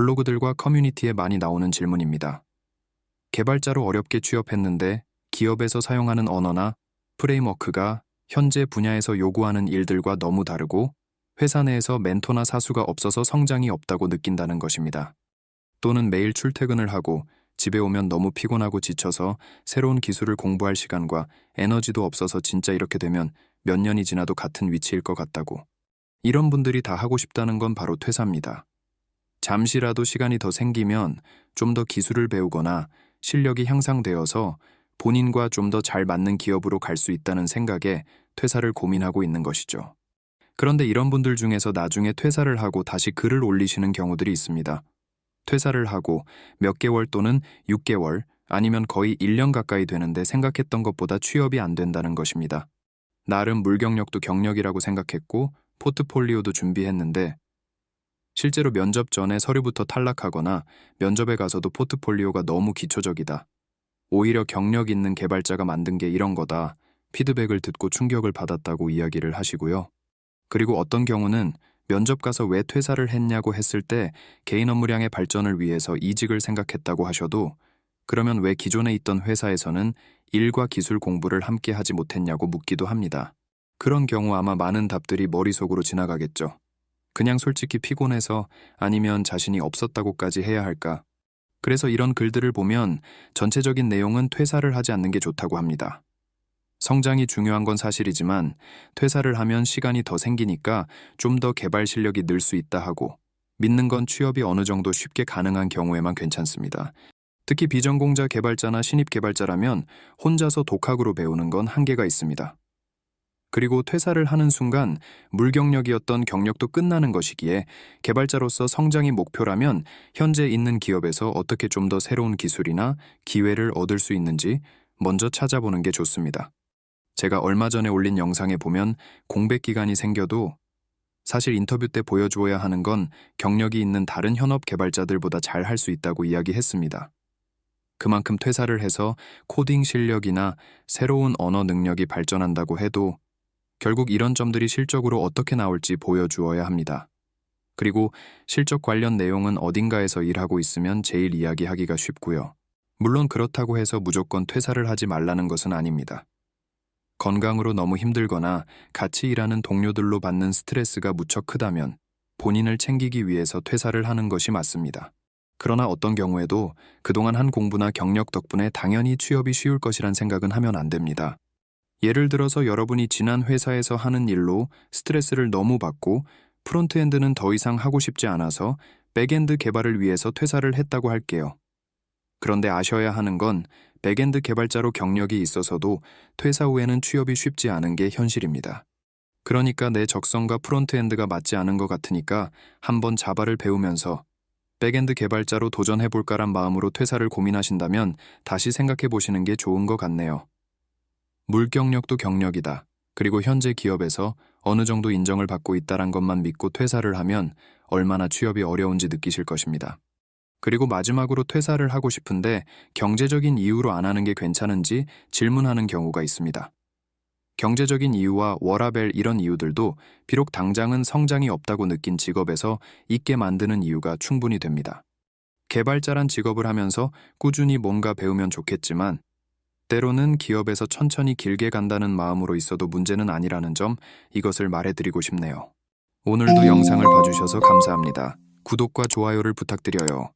블로그들과 커뮤니티에 많이 나오는 질문입니다. 개발자로 어렵게 취업했는데 기업에서 사용하는 언어나 프레임워크가 현재 분야에서 요구하는 일들과 너무 다르고 회사 내에서 멘토나 사수가 없어서 성장이 없다고 느낀다는 것입니다. 또는 매일 출퇴근을 하고 집에 오면 너무 피곤하고 지쳐서 새로운 기술을 공부할 시간과 에너지도 없어서 진짜 이렇게 되면 몇 년이 지나도 같은 위치일 것 같다고. 이런 분들이 다 하고 싶다는 건 바로 퇴사입니다. 잠시라도 시간이 더 생기면 좀 더 기술을 배우거나 실력이 향상되어서 본인과 좀 더 잘 맞는 기업으로 갈 수 있다는 생각에 퇴사를 고민하고 있는 것이죠. 그런데 이런 분들 중에서 나중에 퇴사를 하고 다시 글을 올리시는 경우들이 있습니다. 퇴사를 하고 몇 개월 또는 6개월 아니면 거의 1년 가까이 되는데 생각했던 것보다 취업이 안 된다는 것입니다. 나름 물경력도 경력이라고 생각했고 포트폴리오도 준비했는데 실제로 면접 전에 서류부터 탈락하거나 면접에 가서도 포트폴리오가 너무 기초적이다. 오히려 경력 있는 개발자가 만든 게 이런 거다. 피드백을 듣고 충격을 받았다고 이야기를 하시고요. 그리고 어떤 경우는 면접 가서 왜 퇴사를 했냐고 했을 때 개인 업무량의 발전을 위해서 이직을 생각했다고 하셔도 그러면 왜 기존에 있던 회사에서는 일과 기술 공부를 함께 하지 못했냐고 묻기도 합니다. 그런 경우 아마 많은 답들이 머릿속으로 지나가겠죠. 그냥 솔직히 피곤해서 아니면 자신이 없었다고까지 해야 할까. 그래서 이런 글들을 보면 전체적인 내용은 퇴사를 하지 않는 게 좋다고 합니다. 성장이 중요한 건 사실이지만 퇴사를 하면 시간이 더 생기니까 좀 더 개발 실력이 늘 수 있다 하고 믿는 건 취업이 어느 정도 쉽게 가능한 경우에만 괜찮습니다. 특히 비전공자 개발자나 신입 개발자라면 혼자서 독학으로 배우는 건 한계가 있습니다. 그리고 퇴사를 하는 순간 물경력이었던 경력도 끝나는 것이기에 개발자로서 성장이 목표라면 현재 있는 기업에서 어떻게 좀 더 새로운 기술이나 기회를 얻을 수 있는지 먼저 찾아보는 게 좋습니다. 제가 얼마 전에 올린 영상에 보면 공백 기간이 생겨도 사실 인터뷰 때 보여주어야 하는 건 경력이 있는 다른 현업 개발자들보다 잘 할 수 있다고 이야기했습니다. 그만큼 퇴사를 해서 코딩 실력이나 새로운 언어 능력이 발전한다고 해도 결국 이런 점들이 실적으로 어떻게 나올지 보여주어야 합니다. 그리고 실적 관련 내용은 어딘가에서 일하고 있으면 제일 이야기하기가 쉽고요. 물론 그렇다고 해서 무조건 퇴사를 하지 말라는 것은 아닙니다. 건강으로 너무 힘들거나 같이 일하는 동료들로 받는 스트레스가 무척 크다면 본인을 챙기기 위해서 퇴사를 하는 것이 맞습니다. 그러나 어떤 경우에도 그동안 한 공부나 경력 덕분에 당연히 취업이 쉬울 것이란 생각은 하면 안 됩니다. 예를 들어서 여러분이 지난 회사에서 하는 일로 스트레스를 너무 받고 프론트엔드는 더 이상 하고 싶지 않아서 백엔드 개발을 위해서 퇴사를 했다고 할게요. 그런데 아셔야 하는 건 백엔드 개발자로 경력이 있어서도 퇴사 후에는 취업이 쉽지 않은 게 현실입니다. 그러니까 내 적성과 프론트엔드가 맞지 않은 것 같으니까 한번 자바를 배우면서 백엔드 개발자로 도전해볼까란 마음으로 퇴사를 고민하신다면 다시 생각해 보시는 게 좋은 것 같네요. 물경력도 경력이다. 그리고 현재 기업에서 어느 정도 인정을 받고 있다란 것만 믿고 퇴사를 하면 얼마나 취업이 어려운지 느끼실 것입니다. 그리고 마지막으로 퇴사를 하고 싶은데 경제적인 이유로 안 하는 게 괜찮은지 질문하는 경우가 있습니다. 경제적인 이유와 워라벨 이런 이유들도 비록 당장은 성장이 없다고 느낀 직업에서 있게 만드는 이유가 충분히 됩니다. 개발자란 직업을 하면서 꾸준히 뭔가 배우면 좋겠지만 때로는 기업에서 천천히 길게 간다는 마음으로 있어도 문제는 아니라는 점 이것을 말해드리고 싶네요. 오늘도 영상을 봐주셔서 감사합니다. 구독과 좋아요를 부탁드려요.